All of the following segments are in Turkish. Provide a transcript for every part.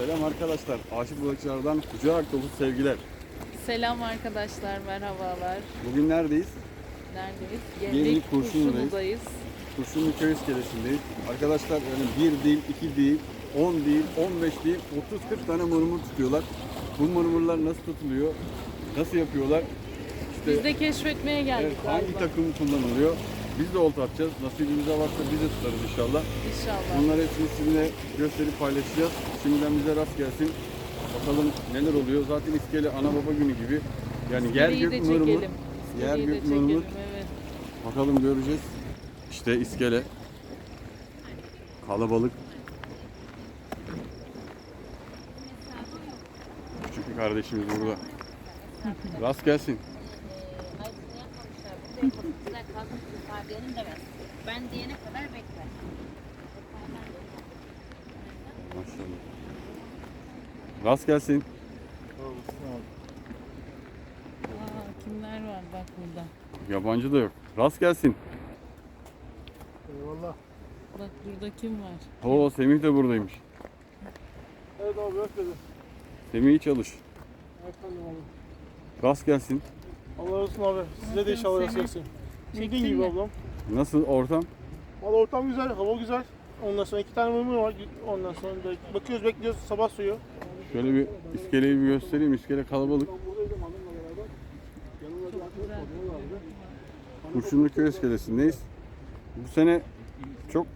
Selam arkadaşlar. Aşık balıkçılardan kucak dolu sevgiler. Selam arkadaşlar, merhabalar. Bugün neredeyiz? Neredeyiz? Gemlik Gemlik Kurşunlu'dayız. Kurşunlu köy iskelesindeyiz. Arkadaşlar yani bir değil, iki değil, 10 değil, 15 değil, 30-40 tane mırmır tutuyorlar. Bu mırmırlar nasıl tutuluyor? Nasıl yapıyorlar? İşte Biz de keşfetmeye geldik evet, hangi galiba. takım kullanılıyor? Biz de olta atacağız. Nasibimize varsa biz de tutarız inşallah. İnşallah. Bunları hepsini sizinle gösterip paylaşacağız. Şimdiden bize rast gelsin. Bakalım neler oluyor. Zaten iskele ana baba günü gibi. Yani yer İskeleyi de gök mırmır. çekelim. Yer İskeleyi de gök mırmır. çekelim, evet. Bakalım göreceğiz. İşte iskele. Kalabalık. Küçük bir kardeşimiz burada. Rast gelsin. Ben diyene kadar bekler. Maşallah. Rast gelsin. Aa, kimler var bak burada. Yabancı da yok. Rast gelsin. Eyvallah. Bak burada kim var? Oo Semih de buradaymış. Evet abi geldin. Semih çalış. Efendim abi. Rast gelsin. Allah olsun abi. Size de inşallah rast gelsin. Bildiğin Çektin gibi ablam. Nasıl ortam? Valla ortam güzel, hava güzel. Ondan sonra iki tane mumur var. Ondan sonra da bakıyoruz bekliyoruz sabah suyu. Şöyle bir iskeleyi bir göstereyim. İskele kalabalık. Kurşunlu köy iskelesindeyiz. Bu sene çok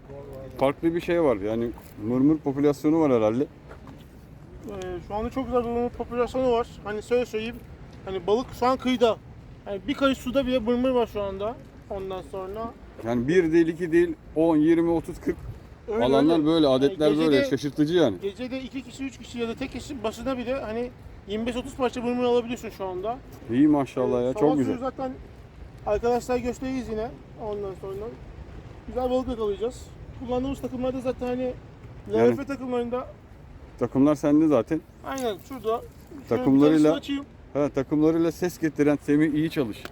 farklı bir şey var. Yani mırmır popülasyonu var herhalde. Ee, şu anda çok güzel bir mumur popülasyonu var. Hani söyle söyleyeyim. Hani balık şu an kıyıda. Hani bir kayış suda bile mırmır var şu anda. Ondan sonra Yani bir değil, iki değil, 10, 20, 30, 40 öyle alanlar öyle. böyle, adetler Yani böyle. Şaşırtıcı yani. Gecede iki kişi, üç kişi ya da tek kişi başına bile hani 25-30 parça mırmır alabiliyorsun şu anda. İyi maşallah ya, Sabah çok suyu güzel. zaten arkadaşlar gösteririz yine ondan sonra. Güzel balık yakalayacağız. Kullandığımız takımlarda zaten hani Yani- LRF takımlarında Takımlar sende zaten. aynen şurada şöyle Takımlarıyla- bir tanesini açayım. Ha, takımlarıyla ses getiren Semih iyi çalış.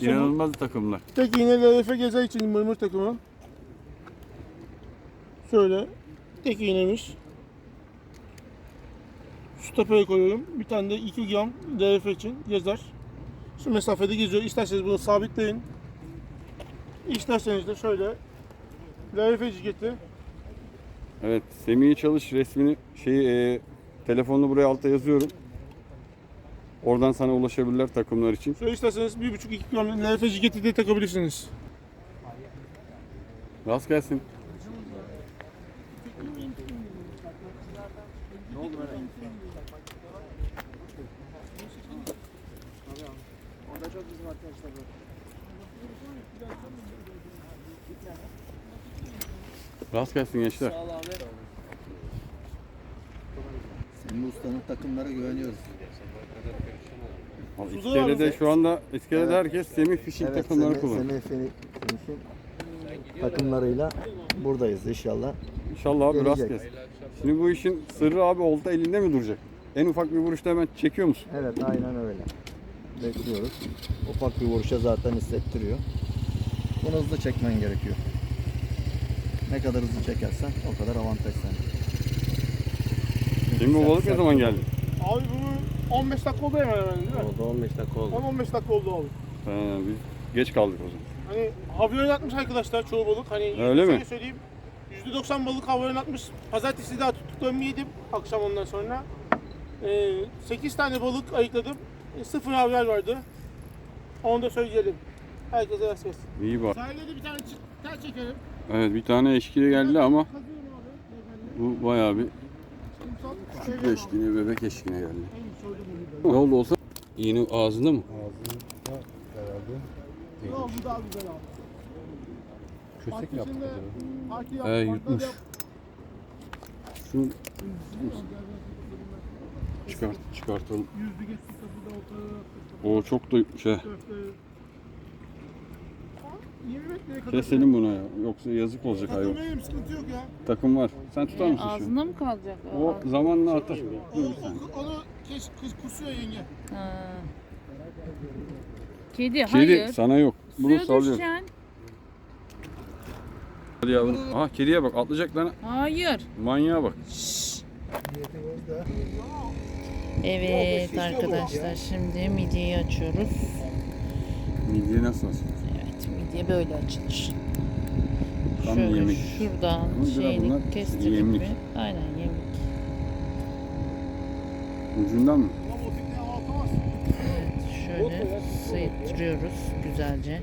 İnanılmaz takımlar. Tek iğne LRF gezer için mırmır takımı. Şöyle tek iğnemiş. Şu tepeye koyuyorum. Bir tane de 2 gram LRF için gezer. Şu mesafede geziyor. İsterseniz bunu sabitleyin. İsterseniz de şöyle LRF ciketi. Evet, Semih iyi çalış resmini şey e, telefonunu buraya alta yazıyorum. Oradan sana ulaşabilirler takımlar için. Şöyle isterseniz 1,5-2 gram LRF ciketi de takabilirsiniz. Rast gelsin. Rast gelsin gençler. Senin bu ustanın takımlara güveniyoruz. Abi, var İskelede şu anda iskelede Evet. herkes Semih Fishing Evet, takımları Semih, kullanıyor. Semih Finish'in takımlarıyla buradayız inşallah. İnşallah abi rast Gelecek. gelsin. Şimdi bu işin sırrı abi olta elinde mi duracak? En ufak bir vuruşta hemen çekiyor musun? Evet aynen öyle. Bekliyoruz. Ufak bir vuruşa zaten hissettiriyor. Bunu hızlı çekmen gerekiyor. Ne kadar hızlı çekersen o kadar avantaj sende. Şimdi bu balık ne zaman geldi? Abi bunu 15 dakika oldu hemen hemen değil mi? Oldu 15 dakika oldu. 10-15 dakika oldu abi. He, biz geç kaldık o zaman. Hani havaya oynatmış arkadaşlar çoğu balık. Hani Öyle mi? söyleyeyim. %90 balık havaya oynatmış. Pazartesi daha tuttuklarımı yedim akşam ondan sonra. Ee, 8 tane balık ayıkladım. E, sıfır havyar vardı. Onu da söyleyelim. Herkese rast gelsin. İyi bak. Sahilde de bir tane tel çekelim. Evet bir tane eşkili geldi ama bu bayağı bir küçük eşkine, bebek eşkine geldi. Oldu olsa? İğne ağzında mı? Yo, bu daha güzel abi. Köstek mi yaptık acaba? He yutmuş. Şu çıkart, çıkartalım. Yüzlü geçti kapıda ortada. O çok da şey. Köfte. Aa, 20 metreye kadar. Keselim bunu ya. Yoksa yazık olacak hayvan. Takılmayayım sıkıntı yok ya. Takım var. Sen tutar E, mısın şu? ağzında mı kalacak? O zamanla atar. O, o, onu kes, kız kusuyor yenge. Ha. Kedi, Kedi hayır. sana yok. Bunu Suya sallıyorum. düşeceksin. Hadi yavrum. Aha kediye bak atlayacak lan. Hayır. Manyağa bak. Evet arkadaşlar şimdi midyeyi açıyoruz. Midye nasıl açılır? Midye böyle açılır. Tam Şöyle yemek. şuradan Ama şeyini kestirdik yemlik. mi? Aynen yemlik. Ucundan mı? Evet şöyle sıyıttırıyoruz güzelce.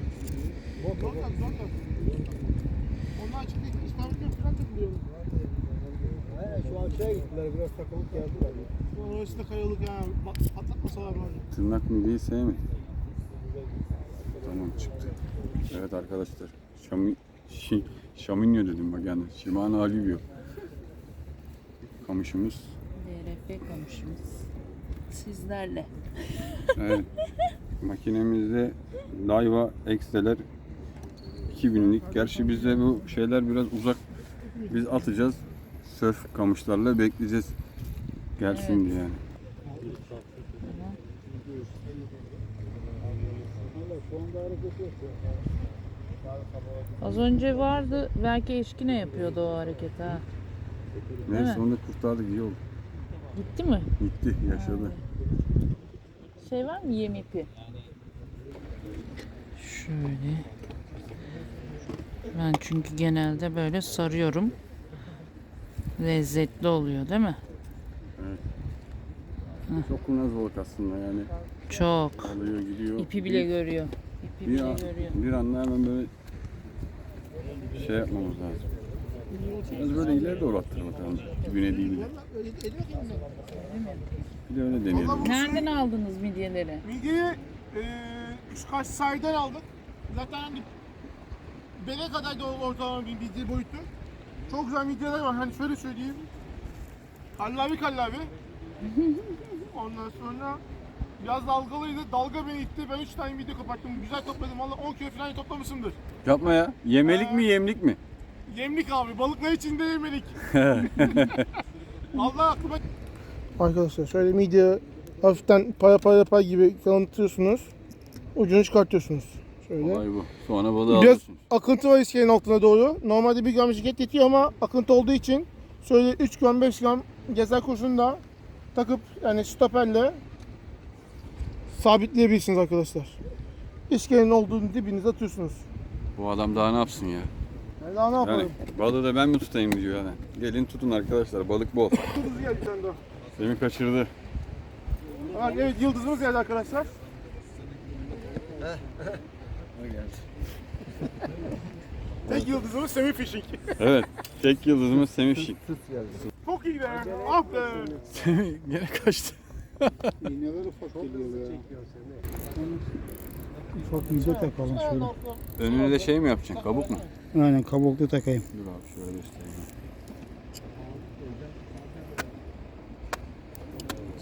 Şu aşağıya gittiler biraz takılıp geldiler. Orası da kayalık ya. Patlatmasalar bari. Tırnak midyeyi sevmedim. Tamam çıktı. Evet arkadaşlar. Şami, şi, Şaminyo dedim bak yani. Shimano Alivio. Kamışımız. DRF komşumuz. Sizlerle. Evet. Makinemizde Daiwa X'deler 2000'lik. Gerçi bizde bu şeyler biraz uzak. Biz atacağız. Sörf kamışlarla bekleyeceğiz. Gelsin diye yani. Az önce vardı belki eşkine yapıyordu o hareket ha. Neyse mi? onu kurtardık iyi oldu. Gitti mi? Gitti yaşadı. Şey var mı yem ipi? Şöyle. Ben çünkü genelde böyle sarıyorum. Lezzetli oluyor değil mi? Çok kurnaz balık aslında yani. Çok. Alıyor gidiyor. İpi bile Bir- görüyor. İpi bir, bile an, görüyor. bir anda hemen böyle şey yapmamız lazım. Biraz böyle ileri doğru attırmak lazım. Dibine değil de. Bir de öyle deneyelim. Nereden aldınız midyeleri? Midyeyi eee şu karşı sahilden aldık. Zaten hani bele kadar da ortalama bir midye boyutu. Çok güzel midyeler var. Hani şöyle söyleyeyim. Kallavi kallavi. Ondan sonra biraz dalgalıydı. Dalga beni itti. Ben 3 tane midye koparttım. Güzel topladım. Valla 10 kilo falan toplamışımdır. Yapma ya. Yemelik mi yemlik mi? Yemlik abi. Balıklar içinde yemelik. Allah aklıma... Arkadaşlar şöyle midye hafiften para para para gibi kanıtıyorsunuz. Ucunu çıkartıyorsunuz. Şöyle. Olay bu. Sonra balığı Biraz alıyorsun. akıntı var iskelenin altına doğru. Normalde 1 gram jiket yetiyor ama akıntı olduğu için şöyle 3 gram 5 gram gezer kurşunu da takıp yani stoperle sabitleyebilirsiniz arkadaşlar. İskelenin olduğunu dibinize atıyorsunuz. Bu adam daha ne yapsın ya? Yani daha ne Yani yapalım? balığı da ben mi tutayım diyor yani. Gelin tutun arkadaşlar. Balık bol. Yıldız geldi bir tane daha. Semih kaçırdı. Evet yıldızımız geldi arkadaşlar. Tek yıldızımız Semih Fishing. Evet. Tek yıldızımız Semih Şik. Çok iyi be. Ah be. Semih gene kaçtı. İğneler ufak geliyor ya. Ufak yüze takalım şöyle. Önüne de şey mi yapacaksın? Kabuk mu? Aynen kabuklu takayım. Dur abi şöyle göstereyim.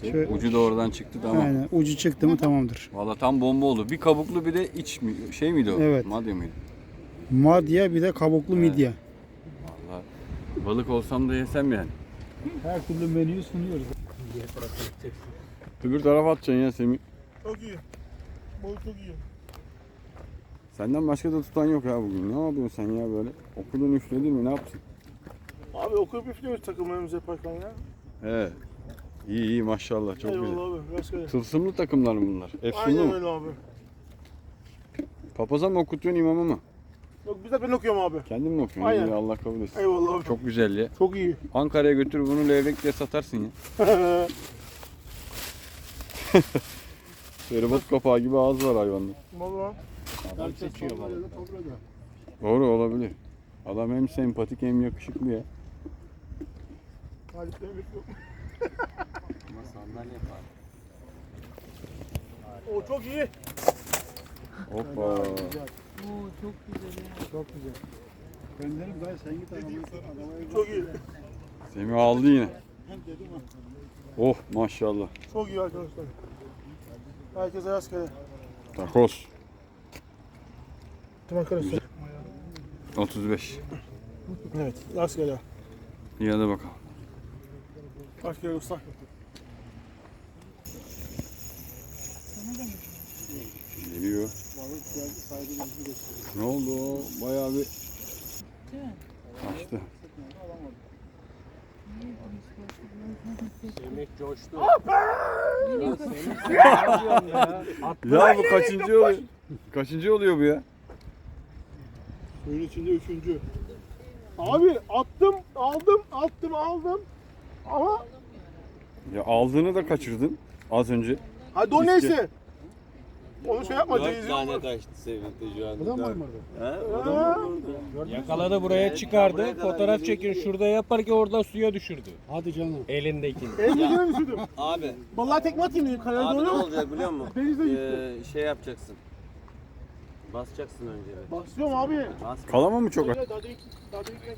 Şöyle, Ucu da oradan çıktı tamam. Aynen ucu çıktı mı tamamdır. Valla tam bomba oldu. Bir kabuklu bir de iç mi? Şey miydi o? Evet. Madde miydi? Madye bir de kabuklu midye. Valla balık olsam da yesem yani. Her türlü menüyü sunuyoruz. Öbür tarafa atacaksın ya Semih. Çok iyi. Boy çok iyi. Senden başka da tutan yok ha bugün. Ne yapıyorsun sen ya böyle? Okudun üfledin mi ne yaptın? Abi okuyup üflüyoruz takımlarımızı yaparken ya. He. İyi iyi maşallah çok güzel. Eyvallah abi. Rastgele. Tılsımlı takımlar mı bunlar? Efsunlu Aynen mu? öyle abi. Papaza mı okutuyorsun imama mı? Yok bizzat ben okuyorum abi. Kendin mi okuyorsun? Aynen. İyi, Allah kabul etsin. Eyvallah abi. Çok, Çok güzel ya. çok iyi. Ankara'ya götür bunu levrek diye satarsın ya. Feribot kapağı gibi ağız var hayvanda. Valla. Adam seçiyor balık. Doğru olabilir. Adam hem sempatik hem yakışıklı ya. Haliklerim bekliyorum. O çok iyi. Hoppa. Oo çok güzel ya. Çok güzel. Ben dedim dayı sen git arabaya Çok iyi. Semih aldı yine. dedim ha. Oh maşallah. Çok iyi arkadaşlar. Herkese rastgele. Takos. Tüm arkadaşlar. 35. Evet. Rastgele. İyi hadi bakalım. Rastgele usta. Geliyor. Ne oldu? Bayağı bir Değil Semih coştu. Ya bu kaçıncı oluyor? Kaçıncı oluyor bu ya? Suyun içinde üçüncü. Abi attım, aldım, attım, aldım. Ama Ya aldığını da kaçırdın az önce. hadi o neyse. Onu şey yapma. Dört tane olur. kaçtı Sevinç'te şu anda. Buradan mı Dört. varmadı? Ha? Yakaladı buraya çıkardı. Fotoğraf çekin şurada yapar ki oradan suya düşürdü. Hadi canım. Elindekini. Elimdekine düşürdüm. Abi, Vallahi tekme atayım dedim. Kayaya abi ne doğru. olacak biliyor musun? Denize gitti. Ee, şey yapacaksın. Basacaksın önce bir. Basıyorum abi. Bas. Kalama mı çok? Daha değil, daha çıktı.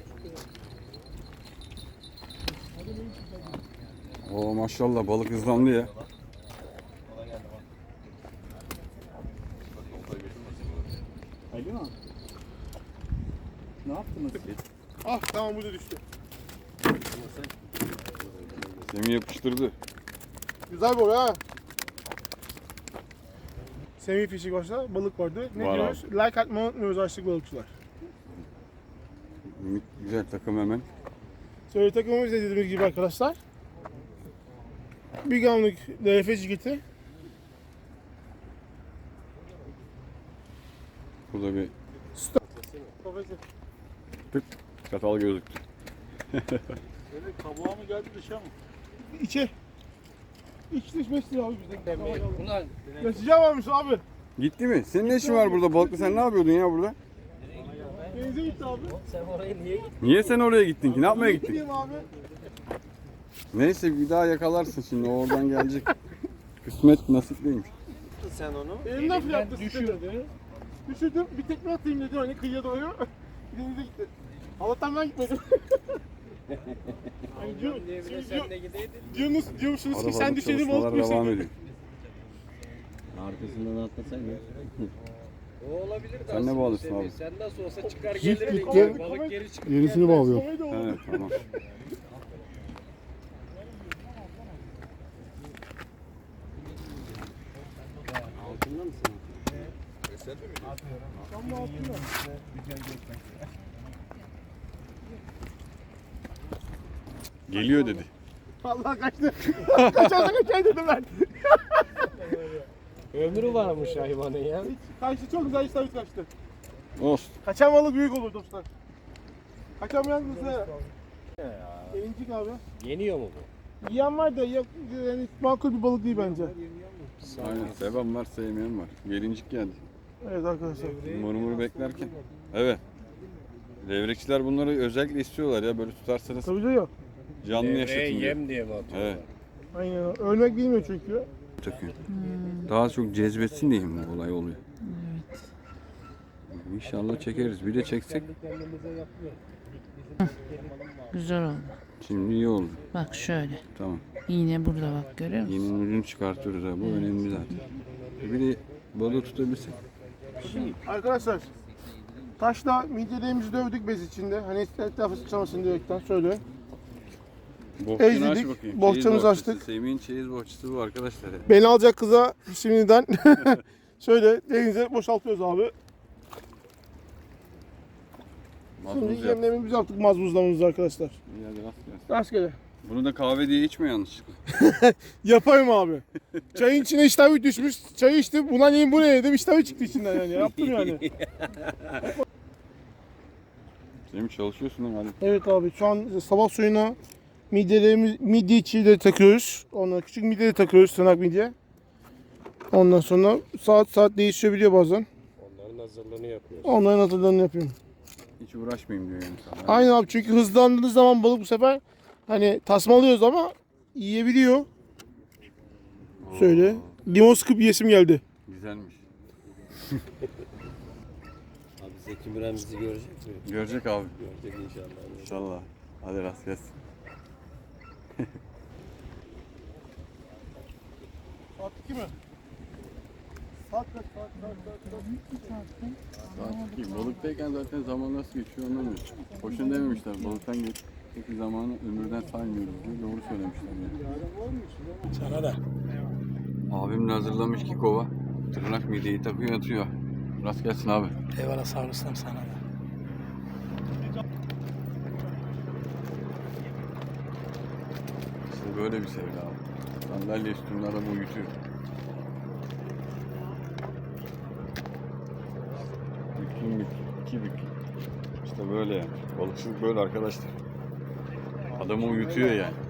Oo maşallah balık hızlandı ya. Ah tamam bu da düştü. Semih yapıştırdı. Güzel boy ha. Semih fişik başta balık vardı. Ne Var diyoruz? Like atmayı unutmuyoruz açlık balıkçılar. Güzel takım hemen. Şöyle takımımız da dediğimiz gibi arkadaşlar. Bir gamlık DF ciketi. Burada bir çatal gözüktü. Kabuğa mı geldi dışa mı? İçe. İç dış beş abi bizde. Ulan Yaşayacağım varmış abi. Gitti mi? Senin ne işin var burada balıklı? Sen ne yapıyordun ya burada? Denize gitti abi. Niye sen oraya gittin ki? Ne yapmaya gittin? Gideyim abi. Neyse bir daha yakalarsın şimdi o oradan gelecek. Kısmet nasipliymiş. Sen onu. Elimden fırlattı düşürdü. Düşürdüm bir tekme atayım dedim hani kıyıya doğru. Denize gitti. Allah'tan ben gitmedim. hani diyor, şimdi diyor, diyorsunuz, diyormuşsunuz ki sen düşelim olup devam düşelim. Arkasından atlasaydın. O olabilir de Sen ne bağlısın Semih. abi? Sen nasıl olsa çıkar gelir. git, de gel. Balık geri çıkar. Yenisini bağlıyor. Evet tamam. Altında mısın? Geliyor dedi. Allah kaçtı. Kaçarsa kaçar dedim ben. Ömrü varmış hayvanın ya. Kaçtı çok güzel işler kaçtı. Olsun. Kaçan balık büyük olur dostlar. Kaçamayan bize. Gelincik abi. Yeniyor mu bu? Yiyen var da yok, yani makul bir balık değil bence. Aynen. Seven var sevmeyen var. Gelincik geldi. Evet arkadaşlar. Murmuru beklerken. Evet. Levrekçiler bunları özellikle istiyorlar ya böyle tutarsanız Tabii yok. Canlı Devreye yaşatın diye. yem diye mi atıyor? Evet. Aynen. Ölmek bilmiyor çünkü. Takıyor. Daha çok cezbetsin diye mi olay oluyor? İnşallah çekeriz. Bir de çeksek Güzel oldu. şimdi iyi oldu. Bak şöyle. Tamam. İğne burada bak görüyor musun? Yeni ucunu çıkartıyoruz ha. Bu önemli zaten. Bir de balığı tutabilsek. Arkadaşlar taşla midyelerimizi dövdük bez içinde. Hani etrafı sıçramasın diyerekten söyle. Bohçanı aç bakayım. bohçamızı Çeyiz bohçası. açtık. Semih'in çeyiz bohçası bu arkadaşlar. ya. Beni alacak kıza şimdiden şöyle denize boşaltıyoruz abi. Şimdi Mazmuz yap. yemlerimizi yaptık mazbuzlamamızı arkadaşlar. İyi hadi rast gelsin. Rastgele. Bunu da kahve diye içme yanlışlıkla. Yapayım abi. Çayın içine iştahı düşmüş. Çayı içtim. Buna neyim bu ne dedim. İştahı çıktı içinden yani. Yaptım yani. Semih çalışıyorsun lan hadi. Evet abi şu an sabah suyuna midyelerimiz, midye içi de takıyoruz. Ondan küçük midye de takıyoruz tırnak midye. Ondan sonra saat saat değişebiliyor bazen. Onların hazırlığını yapıyoruz. Onların hazırlığını yapıyorum. Hiç uğraşmayayım diyor yani sana. Aynen abi çünkü hızlandığınız zaman balık bu sefer hani tasmalıyoruz ama yiyebiliyor. Söyle. Limon sıkıp yesim geldi. Güzelmiş. Abi Zeki Müren bizi görecek mi? Görecek abi. Görecek inşallah. İnşallah. Hadi rast gelsin. Saat 2 mi? Saat kaç? Saat, saat, saat, saat. Saat iki. Balıktayken zaten zaman nasıl geçiyor anlamıyoruz. Boşuna dememişler. Balıktan geçteki zamanı ömürden saymıyoruz diye doğru söylemişler. Yani. Sana da. Abim de hazırlamış ki kova. Tırnak mideyi takıyor atıyor. Rast gelsin abi. Eyvallah sağ olasın sana da. Böyle bir sevda. Sandalye üstünde adam uyutuyor. Büklüm büklüm. iki büklüm. İşte böyle yani. Balıkçılık böyle arkadaşlar. Adamı uyutuyor yani.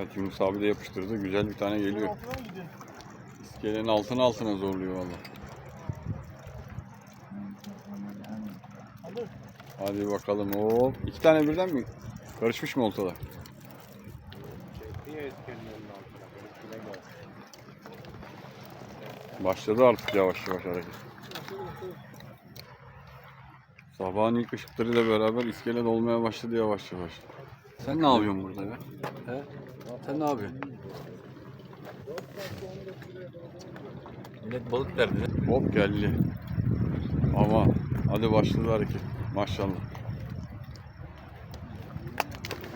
Evet Yunus abi de yapıştırdı. Güzel bir tane geliyor. İskelenin altına altına zorluyor valla. Hadi bakalım. Hop. İki tane birden mi? Karışmış mı oltalar? Başladı artık yavaş yavaş hareket. Sabahın ilk ışıklarıyla beraber iskelet olmaya başladı yavaş yavaş. Sen ne yapıyorsun burada ya? He? Sen ne yapıyorsun? Millet balık derdi. Hop geldi. Ama hadi başladı hareket. Maşallah.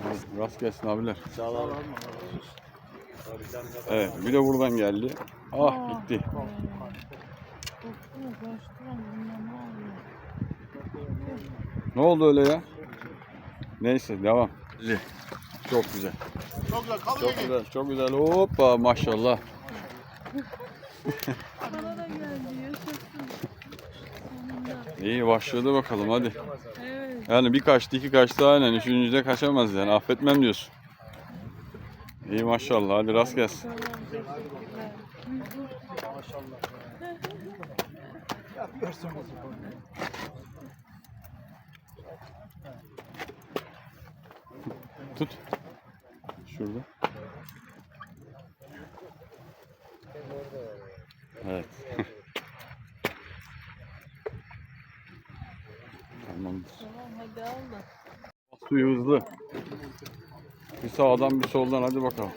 Hadi Rast gelsin abiler. Sağ ol. Evet bir de buradan geldi. Ah gitti. Ne oldu öyle ya? Neyse devam. Güzel. Çok güzel. Çok güzel. Kalın Çok güzel. Çok güzel. Hoppa maşallah. Bana da geldi yaşasın. Sonunda. İyi başladı bakalım hadi. Yani bir kaçtı iki kaçtı aynen. Üçüncüde kaçamaz yani. Affetmem diyorsun. İyi maşallah. Hadi rast gelsin. Tut. Şurada. Evet. Tamamdır. Tamam hadi al da. Suyu hızlı. Bir sağdan bir soldan hadi bakalım.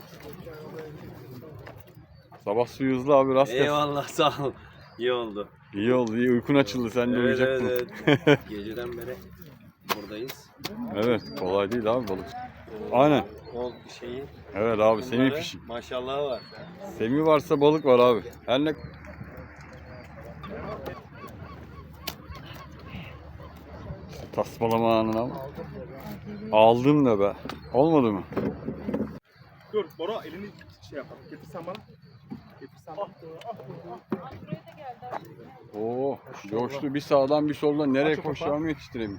Sabah suyu hızlı abi rast gelsin. Eyvallah sağ ol. İyi oldu. İyi oldu iyi uykun açıldı sen de Evet, uyuyacaktın. evet, evet. Geceden beri buradayız. Evet kolay değil abi balık. Aynen. O şeyi. Evet abi semih bunları fişi. Maşallah var. Semih varsa balık var abi. Her ne... Tasmalama anına ama. Aldım da be. Olmadı mı? Dur Bora elini şey yapalım. Getirsen bana. Getirsen bana. Oo, coştu bir sağdan bir soldan nereye koşacağımı yetiştireyim.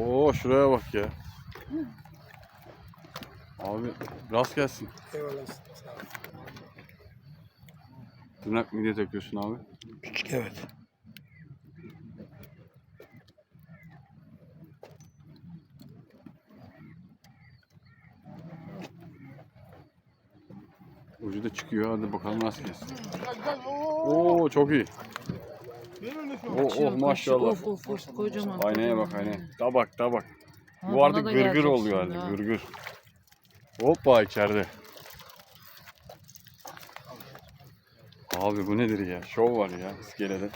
Oo, şuraya bak ya. Abi rast gelsin. Eyvallah. Sağ ol. Tırnak mı diye takıyorsun abi? Evet. Ucu da çıkıyor. Hadi bakalım rast gelsin. Gel gel. Oo. Çok iyi. Oh, oh maşallah. Of of of kocaman. Aynaya bak aynaya. Tabak tabak. Ha, Bu artık gırgır oluyor artık gırgır. Hoppa içeride. Abi bu nedir ya? Şov var ya iskelede.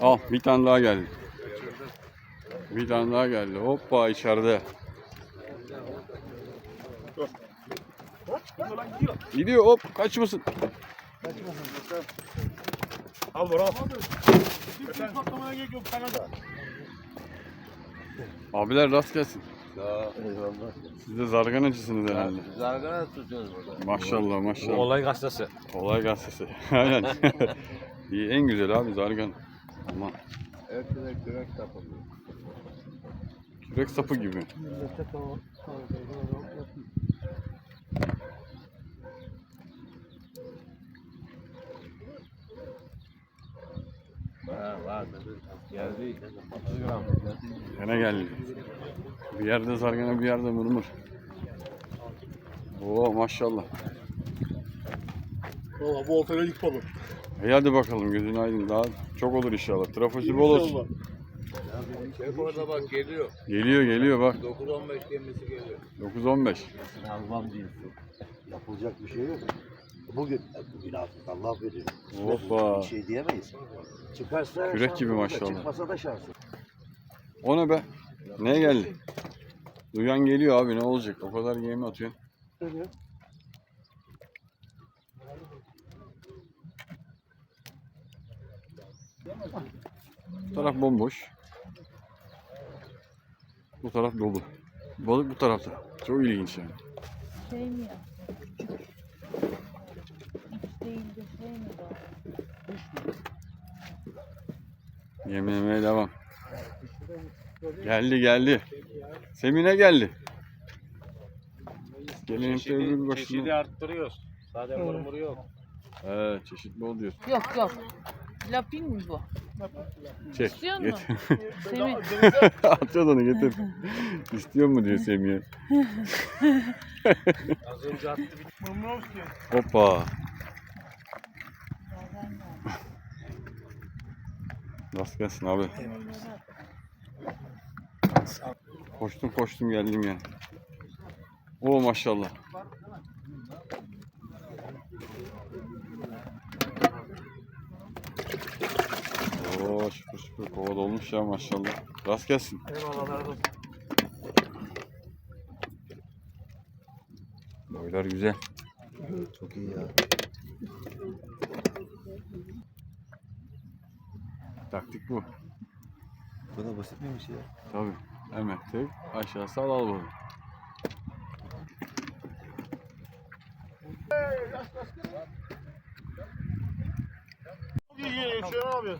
Al bir tane daha geldi. Bir tane daha geldi. Hoppa içeride. Gidiyor hop kaçmasın. Al Bora al. Kimseyi katlamaya gerek yok. Sana da. Abiler rast gelsin. Eyvallah. Siz de zarganacısınız herhalde. Zargana tutuyoruz burada. Maşallah maşallah. Olay gazetesi. Olay gazetesi. Aynen. İyi en güzel abi zargan. Ama Erkekler kürek tapılıyor. kürek sapı gibi. Ha Geldi. 30 gram. Gene geldi. Bir yerde zargana bir yerde mırmır. Oo maşallah. Valla bu oltayla ilk balık. İyi hadi bakalım gözün aydın. Daha çok olur inşallah. Trafosu bol olsun. Orada bak geliyor. Geliyor geliyor bak. 9-15 gemisi geliyor. 9-15. Almam diyorsun. Yapılacak bir şey yok. Bugün, bugün artık Allah verir. Hoppa. Bir şey diyemeyiz. Çıkarsa Kürek gibi maşallah. Çıkmasa da şansı. O ne be? Neye geldi? Duyan geliyor abi ne olacak? O kadar yemi atıyor. Bu taraf bomboş. Bu taraf dolu. Balık bu tarafta. Çok ilginç yani. Şey mi ya? İç değil de şey mi yemeye devam. Geldi geldi. Semine geldi. Gelin öbür Çeşidi, arttırıyoruz. Sadece mırmır yok. Evet çeşitli ol diyorsun. Yok yok. Lapin mi bu? Çek. İstiyor Get. musun? Semih. Atacağız onu getir. İstiyor mu diyor Semih'e. Az önce attı bir Hoppa. Rast gelsin abi. Koştum koştum geldim yani. Oo maşallah. Oo şükür şükür kova dolmuş ya maşallah. Rast gelsin. Boylar güzel. Çok iyi ya. Taktik bu. Bu da basit miymiş ya? Tabii. Hemen tek aşağısı al al bunu.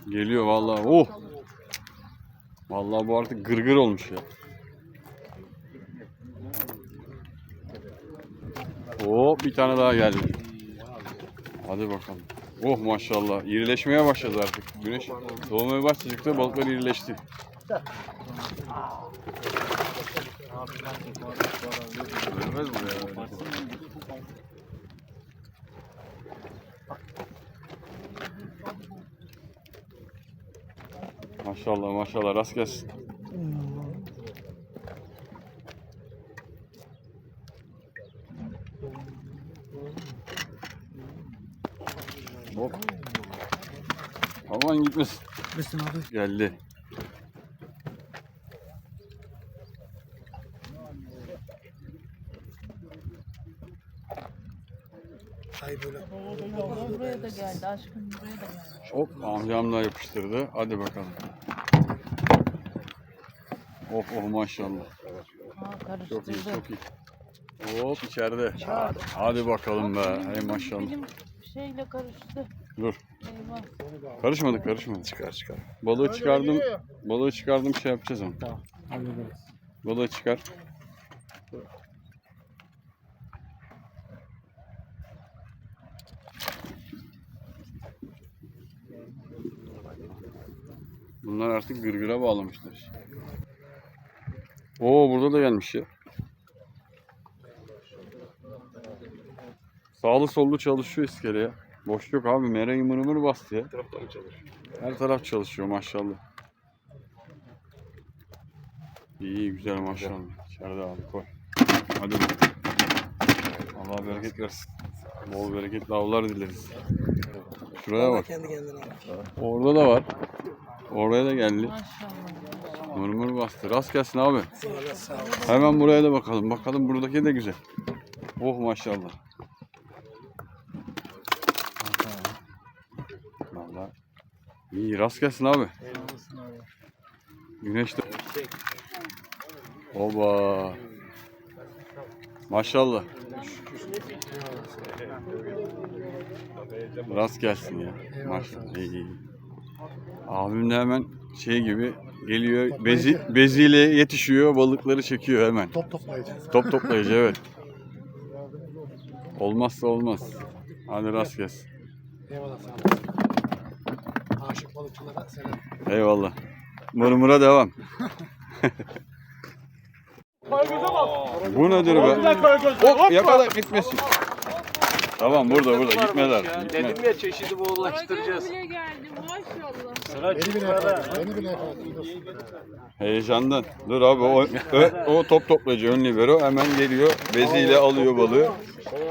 Geliyor vallahi. Oh. Vallahi bu artık gırgır olmuş ya. Oo bir tane daha geldi. Hadi bakalım. Oh maşallah. İrileşmeye başladı artık. Güneş doğmaya başladıkça balıklar irileşti. Ölmez bu ya. Maşallah maşallah rast gelsin. Hop. Aman gitmesin. Gitmesin abi. Geldi. Ay böyle. Buraya da geldi. Aşkım buraya da geldi. Hop amcam da yapıştırdı. Hadi bakalım. Oh oh maşallah. Ha Çok iyi çok iyi. Hop içeride. Hadi bakalım be. Hey maşallah. Benim şeyle karıştı. Dur. Karışmadık karışmadık. Çıkar çıkar. Balığı çıkardım. Balığı çıkardım şey yapacağız ama. Tamam. Hallederiz. Balığı çıkar. Bunlar artık gırgıra bağlamışlar. Oo burada da gelmiş ya. Sağlı sollu çalışıyor iskele ya. Boş yok abi. Mereyi mırmır bastı ya. Her taraf çalışıyor maşallah. İyi güzel maşallah. İçeride abi koy. Hadi bakalım. Allah bereket versin. Bol bereketli avlar dileriz. Şuraya bak. Kendi kendine al. Orada da var. Oraya da geldi. Maşallah. Mırmır bastı. Rast gelsin abi. Eyvallah sağ ol. Hemen buraya da bakalım. Bakalım buradaki de güzel. Oh maşallah. İyi rast gelsin abi. Güneş de. Oba. Maşallah. Rast gelsin ya. Maşallah. İyi iyi. Abim de hemen şey gibi geliyor. Bezi, beziyle yetişiyor. Balıkları çekiyor hemen. Top toplayacağız. Top toplayıcı evet. Olmazsa olmaz. Hadi rast gelsin. Eyvallah sağ ol. Aşık balıkçılara selam. Eyvallah. Mırmıra devam. Bu nedir be? Hop yakala gitmesin. Tamam burada burada gitmeler. Gitme. Dedim ya çeşidi bile geldi maşallah. Sıra Beni bile yakaladı. Beni bile yakaladı. Heyecandan. Dur abi o, ö- o top toplayıcı ön libero hemen geliyor. Beziyle alıyor balığı.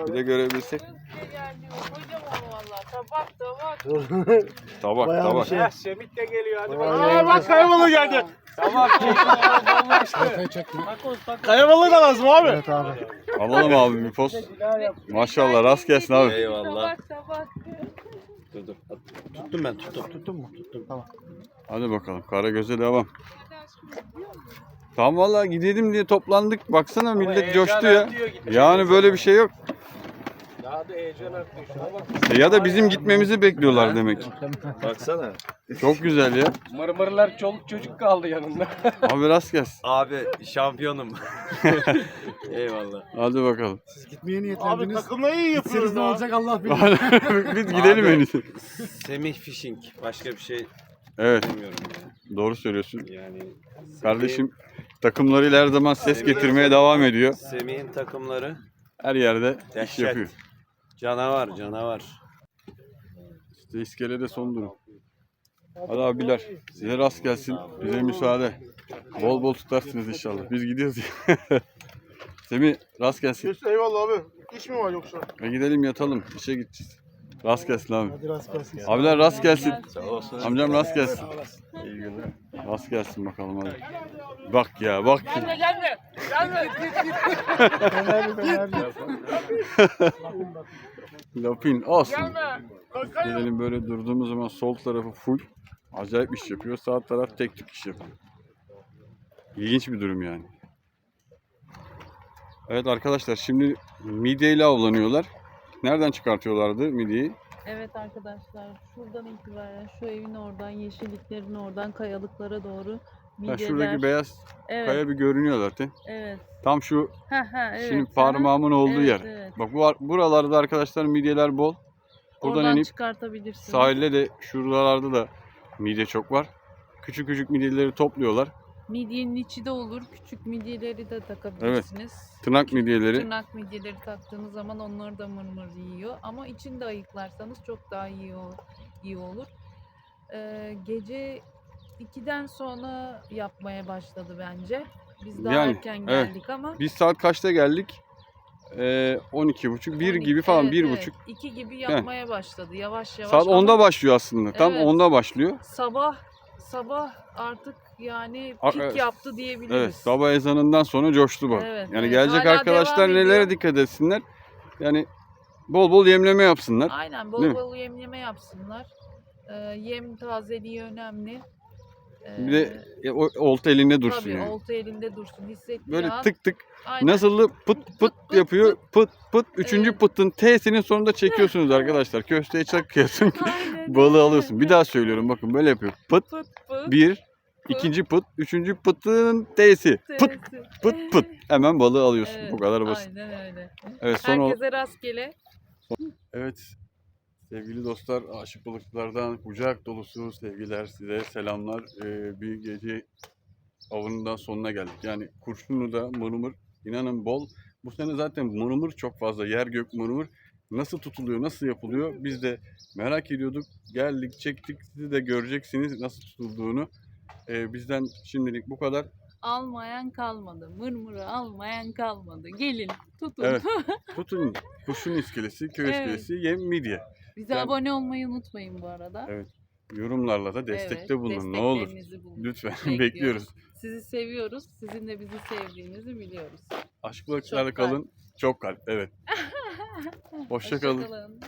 Bir de görebilsek. Bile geldi. Valla. Tabak tabak. Tabak Bayağı bir tabak. şey. Heh, Semih de geliyor hadi bakalım. be. Aa bak kayabalığı geldi. Tamam çeşidi Kafayı çektim. Kayabalığı da lazım abi. Evet abi. Alalım abi bir poz. Maşallah rast gelsin abi. Eyvallah. Tabak tabak. Dur dur. Tuttum ben tuttum. Tuttun mu? Tuttum. Tamam. Hadi bakalım. Kara göze devam. Tam valla gidelim diye toplandık. Baksana millet coştu ya. Yani böyle bir şey yok. Daha da heyecan arttı. Şuna bak. E ya da bizim gitmemizi bekliyorlar demek. Baksana. Çok güzel ya. Mırmırlar çoluk çocuk kaldı yanında. Abi rast gelsin. Abi şampiyonum. Eyvallah. Hadi bakalım. Siz gitmeye Abi niyetlendiniz. takımla iyi yapıyoruz ne olacak Allah bilir. Biz gidelim Abi. en iyisi. Semih Fishing. Başka bir şey Evet bilmiyorum ya. doğru söylüyorsun. Yani Kardeşim takımlarıyla her zaman ses getirmeye devam ediyor. Semih'in takımları Her yerde iş dehşet. yapıyor. Canavar, canavar. İşte iskelede son durum. Hadi abiler size rast gelsin. Bize müsaade. Bol bol tutarsınız inşallah. Biz gidiyoruz. Semih rast gelsin. Eyvallah abi. İş mi var yoksa? Ve gidelim yatalım. İşe gideceğiz. Rast gelsin abi. Hadi rast gelsin. Abiler rast gelsin. Sağ olasın. Amcam rast gelsin. İyi günler. Rast gelsin bakalım hadi. Bak ya bak. Gelme gelme. Gelme. Lapin olsun. Gelme. Korkarım. Gidelim böyle durduğumuz zaman sol tarafı full. Acayip iş yapıyor. Sağ taraf tek tük iş yapıyor. İlginç bir durum yani. Evet arkadaşlar şimdi midyeyle avlanıyorlar. Nereden çıkartıyorlardı midyeyi? Evet arkadaşlar şuradan itibaren şu evin oradan yeşilliklerin oradan kayalıklara doğru Ha, midyeler. şuradaki beyaz evet, kaya bir görünüyor zaten. evet. Tam şu Ha ha evet. şimdi parmağımın olduğu Evet, yer. evet. Bak bu buralarda arkadaşlar midyeler bol. Buradan Oradan inip çıkartabilirsiniz. sahilde de şuralarda da midye çok var. Küçük küçük midyeleri topluyorlar. Midyenin içi de olur. Küçük midyeleri de takabilirsiniz. Tırnak midyeleri. Tırnak midyeleri taktığınız zaman onları da mırmır yiyor. Ama içini de ayıklarsanız çok daha iyi olur. iyi olur. Ee, gece 2'den sonra yapmaya başladı bence. Biz daha Yani, erken evet. geldik ama. Biz saat kaçta geldik? Ee, 12.30, 1 gibi falan, evet, 1.30. evet. 2 gibi yapmaya başladı. Yavaş yavaş. Saat ama 10'da başlıyor aslında. Tam Evet. 10'da başlıyor. Sabah sabah artık yani pik evet. yaptı diyebiliriz. Evet, sabah ezanından sonra coştu bak. Evet, yani evet. gelecek Hala arkadaşlar nelere dikkat etsinler? Yani bol bol yemleme yapsınlar. Aynen Değil bol mi? bol yemleme yapsınlar. Ee, yem tazeliği önemli. Ee, Bir de e, o olta elinde dursun tabii yani. olta elinde dursun. Hissettiği Böyle an- tık tık aynen. nasıl pıt pıt pıt yapıyor pıt pıt. Üçüncü Evet. pıtın T'sinin sonunda çekiyorsunuz arkadaşlar. Köfteye çakıyorsun. Balığı alıyorsun. Bir daha söylüyorum bakın böyle yapıyor. Pıt Pıt pıt. bir, ikinci pıt, üçüncü pıtın T'si. Pıt pıt pıt. Hemen balığı alıyorsun. Evet, Bu kadar basit. Aynen öyle. Evet son o- Herkese rastgele. Evet. Sevgili dostlar, aşık balıkçılardan kucak dolusu sevgiler size selamlar. Ee, bir gece avının sonuna geldik. Yani kurşunluda mırmır inanın bol. Bu sene zaten mırmır çok fazla. Yer gök mırmır. Nasıl tutuluyor, nasıl yapılıyor? Biz de merak ediyorduk. Geldik, çektik. Siz de göreceksiniz nasıl tutulduğunu. Ee, bizden şimdilik bu kadar. Almayan kalmadı. Mırmırı almayan kalmadı. Gelin tutun. Evet. Tutun kurşun iskelesi, köy Evet. iskelesi, yem midye. Bize Ben- abone olmayı unutmayın bu arada. Evet. Yorumlarla da destekte Evet, bulunun. Ne olur. desteklerinizi bulun. Lütfen Bekliyoruz. Sizi seviyoruz. Sizin de bizi sevdiğinizi biliyoruz. Aşk balıkçılarla Çok kalp. kalın. Çok kalp. Evet. Hoşça kalın. Hoşça kalın.